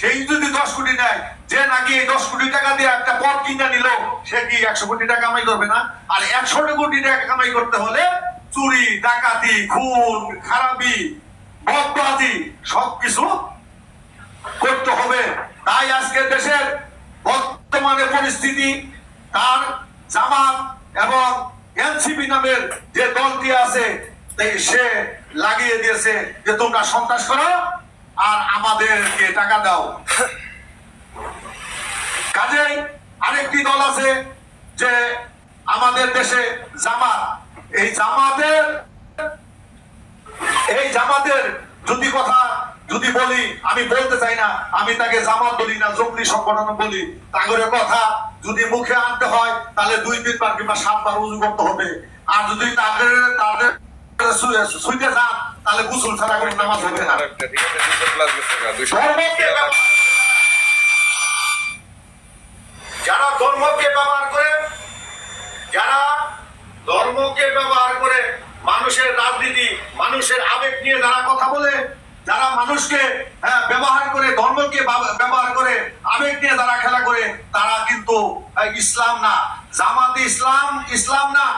সেই যদি দশ কোটি নেয়, যে নাকি এই দশ কোটি টাকা দিয়ে একটা পথ কিনে নিল, সে কি একশো কোটি টাকা কামাই করবে না? আর একশো কোটি টাকা কামাই করতে হলে চুরি, ডাকাতি, খুন, খারাপি বদবাজি সবকিছু করতে হবে। তাই আজকে দেশের বর্তমানে পরিস্থিতি, তার জামাত এবং এনসিপি নামের যে দলটি আছে সে লাগিয়ে দিয়েছে যে তোমরা সন্ত্রাস করো আর আমাদেরকে টাকা দাও। কাজেই আরেকটি দল আছে যে আমাদের দেশে জামাত। এই জামাতের এই জামাতের যদি কথা যদি বলি, আমি বলতে চাই না, আমি তাকে জামাত বলি না, জঙ্গলি সংগঠন বলি। তাগরে কথা যদি মুখে আনতে হয়, তাহলে দুই তিনবার কিংবা সাতবার উজু করতে হবে। আর যদি তাদের তাদের সুইতে যান তাহলে গুসল ছাড়া করে নামাজ হবে না। আরেকটা, ঠিক আছে, 200 plus গেছে 200 যারা ধর্মকে ব্যবহার করে যারা ধর্মকে ব্যবহার করে মানুষের রাজনীতি মানুষের আবেগ নিয়ে যারা কথা বলে যারা মানুষকে হ্যাঁ, ব্যবহার করে ধর্মকে ব্যবহার করে আবেগ নিয়ে যারা খেলা করে তারা কিন্তু ইসলাম না। জামাত ইসলাম ইসলাম না।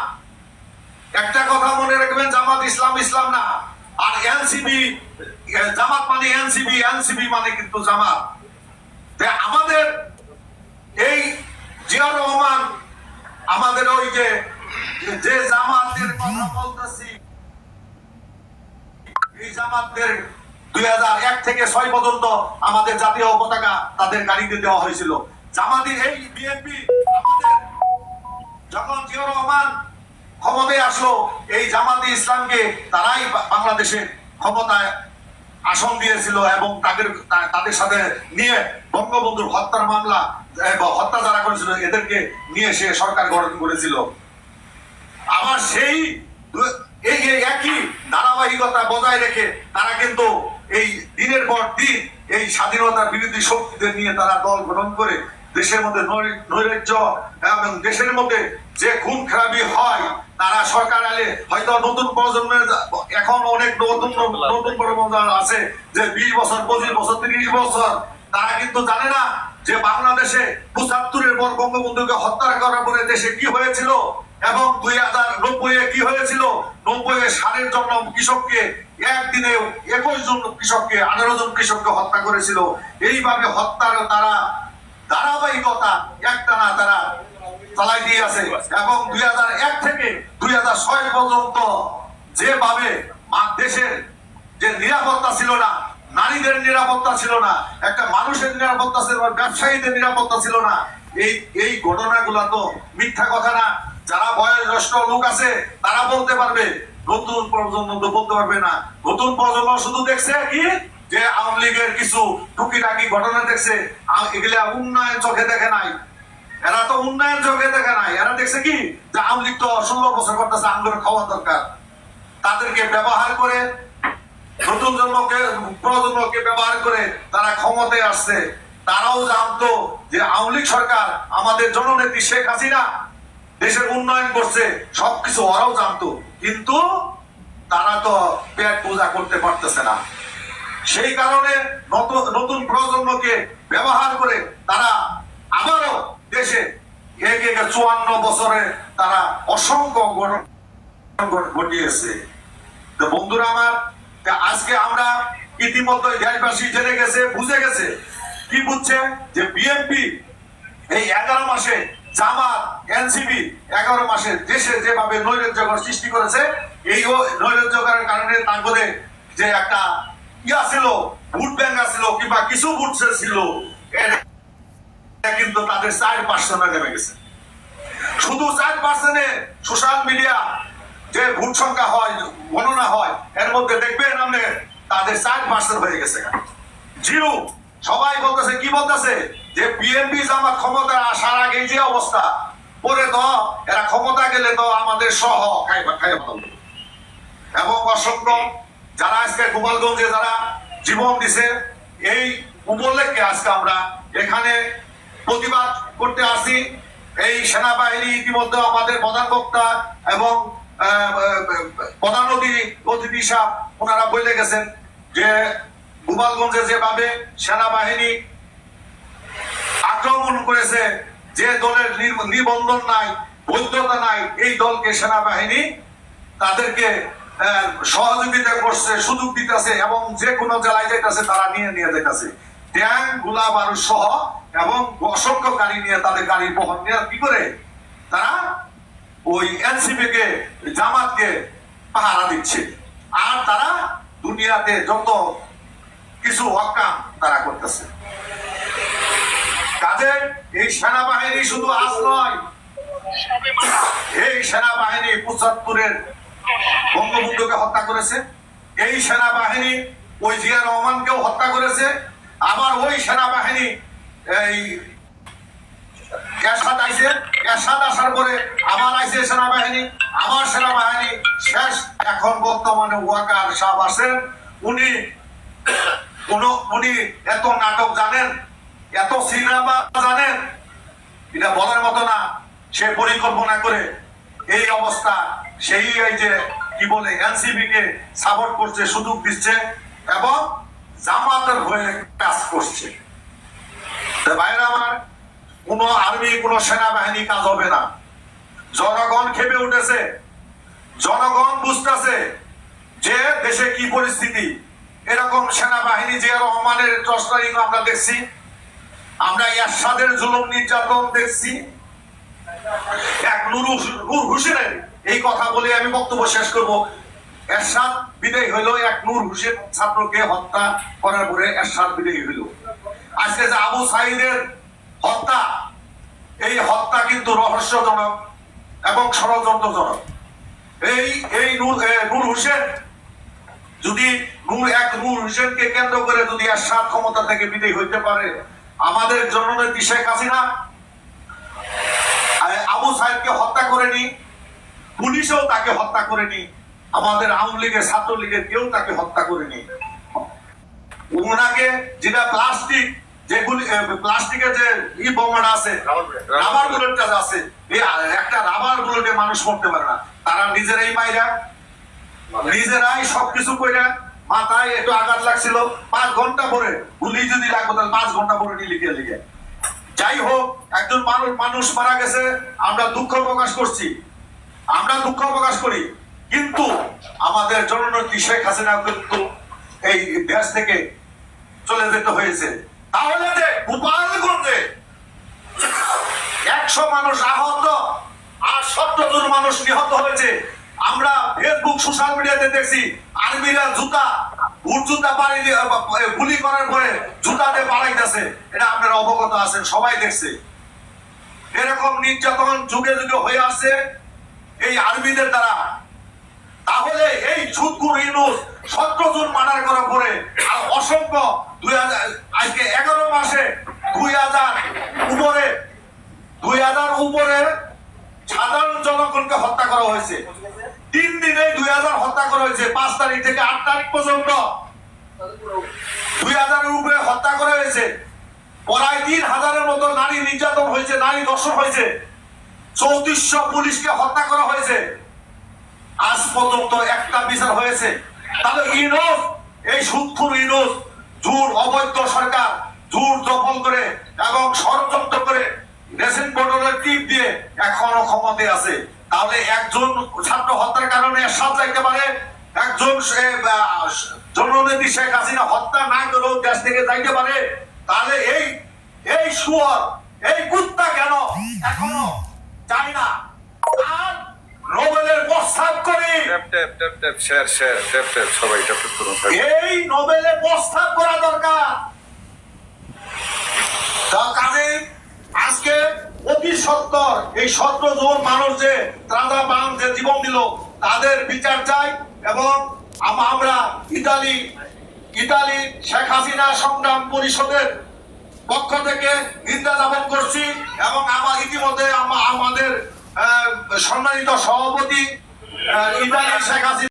একটা কথা মনে রাখবেন জামাত ইসলাম ইসলাম না। আর এনসিবি জামাত মানে এনসিবি এনসিবি মানে কিন্তু জামাত। আমাদের এই জিয়া রহমান, আমাদের ওই যে যে জামাতের কথা বলতেছি, এই জামাতের দুই এক থেকে ছয় পর্যন্ত আমাদের জাতীয় পতাকা তাদের গাড়িতে দেওয়া হয়েছিল। জামাতের এই বিএনপি আমাদের যখন জিয়া রহমান ক্ষমতায় আসলো, এই জামাতে ইসলামকে তারাই বাংলাদেশে ক্ষমতায় আসন দিয়েছিল এবং তাদের তাদের সাথে নিয়ে বঙ্গবন্ধুর হত্যার মামলা হত্যা যারা করেছিল, এদেরকে নিয়ে সে সরকার গঠন করেছিল। আবার সেই, এই একই ধারাবাহিকতা বজায় রেখে তারা কিন্তু এই দিনের পর দিন এই স্বাধীনতার বিরোধী শক্তিদের নিয়ে তারা দল গঠন করে দেশের মধ্যে নৈরাজ্য এবং দেশের মধ্যে যে খুন খারাপি হয় তারা সরকার আলে হয়তো নতুন প্রজন্মের এখন অনেক নতুন নতুন প্রজন্ম আছে যে বিশ বছর পঁচিশ বছর তিরিশ বছর। তারা কিন্তু জানে না যে বাংলাদেশে পঁচাত্তরের পর বঙ্গবন্ধুকে হত্যা করার পরে দেশে কি হয়েছিল এবং দুই হাজার নব্বই এ কি হয়েছিল? নব্বই সারের জন্য কৃষককে একদিনে একুশ জন কৃষককে আঠারো জন কৃষককে হত্যা করেছিল। এইভাবে হত্যার তারা ধারাবাহিকতা একটানা তারা চালাই দিয়ে আছে এবং দুই হাজার এক থেকে দুই হাজার ছয় পর্যন্ত যেভাবে দেশের যে নিরাপত্তা ছিল না, নারীদের নিরাপত্তা ছিল না, একটা মানুষের নিরাপত্তা ছিল না, ব্যবসায়ীদের নিরাপত্তা ছিল না, এই এই ঘটনাগুলো তো মিথ্যা কথা না। যারা বয়োজ্যেষ্ঠ লোক আছে, তারা বলতে পারবে, নতুন প্রজন্ম তো বলতে পারবে না। নতুন প্রজন্ম শুধু দেখছে কি? যে আওয়ামী লীগের কিছু টুকিটাকি ঘটনা দেখছে। এগুলা উন্নয়ন চোখে দেখে নাই। উন্নয়ন চোখে দেখে নাই। এরা দেখছে কি? যে আওয়ামী লীগ তো ষোলো বছর করতেছে আন্দোলন খাওয়া দরকার। তাদেরকে ব্যবহার করে, নতুন জন্মকে, প্রজন্মকে ব্যবহার করে তারা ক্ষমতায় আসছে। তারাও জানতো যে আওয়ামী লীগ সরকার আমাদের জননেত্রী শেখ হাসিনা দেশের উন্নয়ন করছে, সবকিছু ওরাও জানতো। কিন্তু তারা তো পেট পূজা করতে পারতেছে না। সেই কারণে নতুন প্রজন্মকে ব্যবহার করে তারা আবারও দেশে চুয়ান্ন বছরে তারা অসংখ্য ঘটিয়েছে। তো বন্ধুরা আমার আজকে আমরা ইতিমধ্যে দেশবাসী জেনে গেছে, বুঝে গেছে। কি বুঝছে? যে বিএনপি এই এগারো মাসে জামাত এনসিবি এগারো মাসে দেশে যেভাবে নৈরাজ্যকর সৃষ্টি করেছে, এই নৈরাজ্যকরের কারণে তারপরে যে একটা ইয়া ছিল, ভোট ব্যাংক ছিল কিংবা কিছু ভোট ছিল কিন্তু তাদের চার পার্সেন্টে নেমে গেছে। শুধু চার পার্সেন্টে সোশ্যাল মিডিয়া যে ভোট সংখ্যা হয়, গণনা হয়, এর মধ্যে দেখবেন আপনি তাদের চার পার্সেন্ট হয়ে গেছে। জিরো। সবাই বলতেছে, কি বলতেছে? যে বিএনপি জামাত ক্ষমতা আসার আগে যে অবস্থা, পরে তো এরা ক্ষমতা গেলে তো আমাদের সহ খাইবা খাইবা ফেলবে। এবং অসংখ্য যারা আজকে গোপালগঞ্জে যারা জীবন দিছে, এই উপলক্ষে আজকে আমরা এখানে প্রতিবাদ করতে আসি। এই সেনাবাহিনী ইতিমধ্যে আমাদের প্রধান বক্তা এবং প্রধান অতিথি সাহেব, ওনারা বলে গেছেন যে গোপালগঞ্জে যেভাবে সেনাবাহিনী আক্রমণ করেছে, যে দলের নিবন্ধন নাই, বৈধতা নাই, এই দলকে সেনাবাহিনী তাদেরকে সহযোগিতা করছে, সুযোগ দিতেছে এবং যে কোনো জেলায় যেতেছে তারা নিয়ে নিয়ে যেতেছে ট্যাঙ্ক গোলা বারুদ সহ এবং অসংখ্য গাড়ি নিয়ে তাদের গাড়ি বহন নিয়ে কি করে? তারা ওই এনসিপি কে জামাতকে পাহারা দিচ্ছে। আর তারা দুনিয়াতে যত কিছু হকাম তারা করতেছে। কাজে এই সেনাবাহিনী শুধু আজ নয়, এই সেনাবাহিনী পঁচাত্তরের বঙ্গবন্ধুকে হত্যা করেছে। এই সেনাবাহিনী ওই জিয়া রহমানকেও হত্যা করেছে। আবার ওই সেনাবাহিনী এই এরশাদ আইছে এরশাদ আসার পরে আবার আইছে সেনাবাহিনী, আবার সেনাবাহিনী, শেষ। এখন বর্তমানে ওয়াকার সাহেব উনি উনি এত নাটক জানেন, এত সিনেমা জানেন, এটা বলার মতো না, সে পরিকল্পনা করে এই অবস্থা, সেই এই যে, কি বলে, এনসিবি কে সাপোর্ট করছে, সুযোগ দিচ্ছে, এবং জামাতের হয়ে কাজ করছে। ভাইরা আমার, কোন আর্মি, কোন সেনাবাহিনী কাজ হবে না। জনগণ খেপে উঠেছে। জনগণ বুঝতেছে যে দেশে কি পরিস্থিতি। এরকম সেনাবাহিনী যে রহমানের টস্টারিং আমরা দেখছি, আমরা এরশাদের জুলুম নির্যাতন দেখছি। এক নূর হোসেনের এই কথা বলে আমি বক্তব্য শেষ করব। এরশাদ বিদায় হইল, এক নূর হোসেন ছাত্রকে হত্যা করার পরে এরশাদ বিদায় হইল। আজকে যে আবু সাইদের হত্যা, এই হত্যা কিন্তু রহস্যজনক এবং ষড়যন্ত্রজনক। এই এই নূর নূর হোসেন, যদি নূর এক নূর হোসেনকে কেন্দ্র করে যদি এরশাদ ক্ষমতা থেকে বিদায় হইতে পারে, আমাদের জননেত্রী শেখ হাসিনা আবু সাহেবকে হত্যা করেনি, পুলিশও তাকে হত্যা করেনি, আমাদের আওয়ামী লীগের ছাত্র লীগের কেউ তাকে হত্যা করেনি। ওনাকে যেটা প্লাস্টিক যেগুলি প্লাস্টিকের যে ই আছে, রাবার বুলেটটা আছে একটা রাবার বুলেটে মানুষ মরতে পারে না। তারা নিজেরাই মাইরা, নিজেরাই সবকিছু মাথায় একটু আঘাত লাগছিল। পাঁচ ঘণ্টা পরে, গুলি যদি লাগবে, তাহলে পাঁচ ঘণ্টা পরে লিখে লিখে যাই হোক, একজন মানুষ মানুষ মারা গেছে, আমরা দুঃখ প্রকাশ করছি। আমরা দুঃখ প্রকাশ করি। কিন্তু আমাদের জননেত্রী শেখ হাসিনা কিন্তু এই দেশ থেকে চলে যেতে হয়েছে। তাহলে যে একশো মানুষ আহত আর সত্তর মানুষ নিহত হয়েছে। আমরা ফেসবুক সোশ্যাল মিডিয়াতে দেখছি, আর্মিরা জুতা বুট জুতা পাড়ি গুলি করার পরে জুতা দিয়ে পাড়াইতেছে এটা আপনারা অবগত আছেন, সবাই দেখছে। এরকম নির্যাতন যুগে যুগে হয়ে আসছে এই আর্মিদের দ্বারা। তাহলে এই সুদকুর ইউনুস সতেরো জন মার্ডার করার পরে অসংখ্য দুই হাজার আজকে এগারো মাসে দুই হাজার উপরে দুই হাজার উপরে সাধারণ জনগণকে হত্যা করা হয়েছে। তিন দিনে দুই হাজার হত্যা করা হয়েছে, পাঁচ তারিখ থেকে আট তারিখ পর্যন্ত। দুই হাজারের উপরে হত্যা করা হয়েছে। প্রায় তিন হাজারের মতো নারী নির্যাতন হয়েছে, নারী দর্শন হয়েছে। চৌত্রিশশো পুলিশকে হত্যা করা হয়েছে। আজ পর্যন্ত একটা বিচার হয়েছে। তাহলে ইনোস এই সুদখুর ইনোস জোর অবৈধ সরকার, জোর দখল করে এবং ষড়যন্ত্র করে রেশন বোর্ডের টিপ দিয়ে এখনও ক্ষমতায় আছে। তাহলে একজন ছাত্র হত্যার কারণে সাত যাইতে পারে, একজন জননেত্রী শেখ হাসিনা হত্যা না করেও দেশ থেকে যাইতে পারে। তাহলে এই এই সুয়ার এই কুত্তা কেন এখনও চাই না আর নোবেলের প্রস্তাব করি এই নোবেলের প্রস্তাব করা দরকার। আজকে অতি সত্তর, এই মানুষ যে জীবন দিল, তাদের বিচার চাই এবং আমরা ইতালি ইতালি শেখ হাসিনা সংগ্রাম পরিষদের পক্ষ থেকে নিন্দা জ্ঞাপন করছি এবং আমার ইতিমধ্যে আমা- আমাদের সম্মানিত সভাপতি ইতালি শেখ হাসিনা